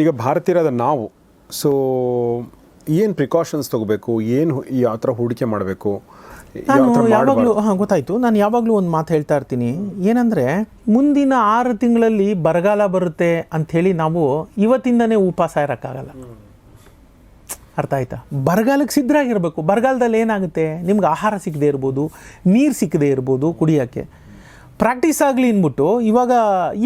ಈಗ ಭಾರತೀಯರಾದ ನಾವು ಸೊ ಏನು ಪ್ರಿಕಾಷನ್ಸ್ ತಗೋಬೇಕು? ಏನು ಯಾವ ಥರ ಹೂಡಿಕೆ ಮಾಡಬೇಕು? ನಾನು ಯಾವಾಗಲೂ ಹಾಂ ಗೊತ್ತಾಯ್ತು. ನಾನು ಯಾವಾಗಲೂ ಒಂದು ಮಾತು ಹೇಳ್ತಾ ಇರ್ತೀನಿ. ಏನಂದರೆ ಮುಂದಿನ ಆರು ತಿಂಗಳಲ್ಲಿ ಬರಗಾಲ ಬರುತ್ತೆ ಅಂಥೇಳಿ ನಾವು ಇವತ್ತಿಂದನೇ ಉಪವಾಸ ಇರೋಕ್ಕಾಗಲ್ಲ. ಅರ್ಥ ಆಯ್ತಾ? ಬರಗಾಲಕ್ಕೆ ಸಿದ್ಧರಾಗಿರಬೇಕು. ಬರಗಾಲದಲ್ಲಿ ಏನಾಗುತ್ತೆ? ನಿಮ್ಗೆ ಆಹಾರ ಸಿಕ್ಕದೇ ಇರ್ಬೋದು ನೀರು ಸಿಕ್ಕದೇ ಇರ್ಬೋದು ಕುಡಿಯೋಕ್ಕೆ. ಪ್ರಾಕ್ಟೀಸ್ ಆಗಲಿ ಅಂದ್ಬಿಟ್ಟು ಇವಾಗ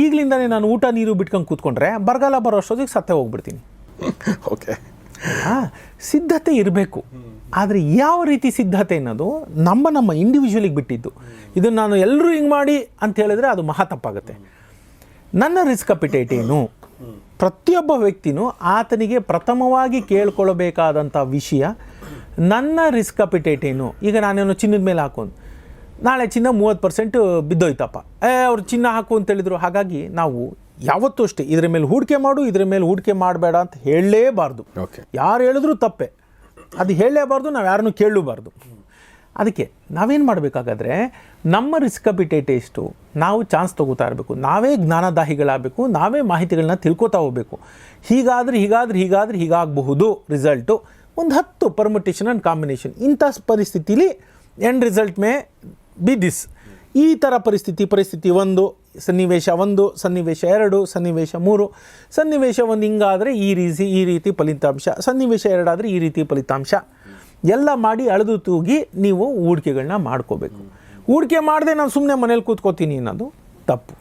ಈಗಲಿಂದನೇ ನಾನು ಊಟ ನೀರು ಬಿಟ್ಕೊಂಡು ಕೂತ್ಕೊಂಡ್ರೆ ಬರಗಾಲ ಬರೋ ಅಷ್ಟೊತ್ತಿಗೆ ಸತ್ತೆ ಹೋಗ್ಬಿಡ್ತೀನಿ. ಓಕೆ ಸಿದ್ಧತೆ ಇರಬೇಕು. ಆದರೆ ಯಾವ ರೀತಿ ಸಿದ್ಧತೆ ಅನ್ನೋದು ನಮ್ಮ ನಮ್ಮ ಇಂಡಿವಿಜುವಲಿಗೆ ಬಿಟ್ಟಿದ್ದು. ಇದನ್ನು ನಾನು ಎಲ್ಲರೂ ಹಿಂಗೆ ಮಾಡಿ ಅಂತ ಹೇಳಿದ್ರೆ ಅದು ಮಹಾ ತಪ್ಪಾಗುತ್ತೆ. ನನ್ನ ರಿಸ್ಕ್ ಅಪಿಟೇಟ್ ಏನು? ಪ್ರತಿಯೊಬ್ಬ ವ್ಯಕ್ತಿನೂ ಆತನಿಗೆ ಪ್ರಥಮವಾಗಿ ಕೇಳ್ಕೊಳ್ಬೇಕಾದಂಥ ವಿಷಯ ನನ್ನ ರಿಸ್ಕ್ ಅಪಿಟೇಟ್ ಏನು? ಈಗ ನಾನೇನು ಚಿನ್ನದ ಮೇಲೆ ಹಾಕೊಂಡು ನಾಳೆ ಚಿನ್ನ ಮೂವತ್ತು ಪರ್ಸೆಂಟ್ ಬಿದ್ದೋಯ್ತಪ್ಪ. ಏ ಅವ್ರು ಚಿನ್ನ ಹಾಕು ಅಂತ ಹೇಳಿದ್ರು. ಹಾಗಾಗಿ ನಾವು ಯಾವತ್ತೂ ಅಷ್ಟೇ ಇದ್ರ ಮೇಲೆ ಹೂಡಿಕೆ ಮಾಡು ಇದ್ರ ಮೇಲೆ ಹೂಡಿಕೆ ಮಾಡಬೇಡ ಅಂತ ಹೇಳಲೇಬಾರ್ದು. ಓಕೆ. ಯಾರು ಹೇಳಿದ್ರು ತಪ್ಪೆ. ಅದು ಹೇಳಲೇಬಾರ್ದು ನಾವು ಯಾರನ್ನು ಕೇಳಲೂಬಾರ್ದು. ಅದಕ್ಕೆ ನಾವೇನು ಮಾಡಬೇಕಾಗಾದ್ರೆ ನಮ್ಮ ರಿಸ್ಕ್ ಅಪಿಟೇಟ್ ಎಷ್ಟು ನಾವು ಚಾನ್ಸ್ ತಗೋತಾ ಇರಬೇಕು. ನಾವೇ ಜ್ಞಾನದಾಹಿಗಳಾಗಬೇಕು ನಾವೇ ಮಾಹಿತಿಗಳನ್ನ ತಿಳ್ಕೊತಾ ಹೋಗಬೇಕು. ಹೀಗಾದ್ರೆ ಹೀಗಾದ್ರೆ ಹೀಗಾದ್ರೆ ಹೀಗಾಗಬಹುದು ರಿಸಲ್ಟು ಒಂದು ಹತ್ತು ಪರ್ಮಿಟೇಷನ್ ಆ್ಯಂಡ್ ಕಾಂಬಿನೇಷನ್ ಇಂಥ ಪರಿಸ್ಥಿತಿಲಿ end result may be this ಈ ಥರ ಪರಿಸ್ಥಿತಿ ಪರಿಸ್ಥಿತಿ ಒಂದು, ಸನ್ನಿವೇಶ ಒಂದು, ಸನ್ನಿವೇಶ ಎರಡು, ಸನ್ನಿವೇಶ ಮೂರು. ಸನ್ನಿವೇಶ ಒಂದು ಹಿಂಗಾದರೆ ಈ ರೀತಿ ಈ ರೀತಿ ಫಲಿತಾಂಶ. ಸನ್ನಿವೇಶ ಎರಡಾದರೆ ಈ ರೀತಿ ಫಲಿತಾಂಶ. ಎಲ್ಲ ಮಾಡಿ ಅಳೆದು ತೂಗಿ ನೀವು ಹೂಡಿಕೆಗಳನ್ನ ಮಾಡ್ಕೋಬೇಕು. ಹೂಡಿಕೆ ಮಾಡದೆ ನಾನು ಸುಮ್ಮನೆ ಮನೇಲಿ ಕೂತ್ಕೋತೀನಿ ಅನ್ನೋದು ತಪ್ಪು.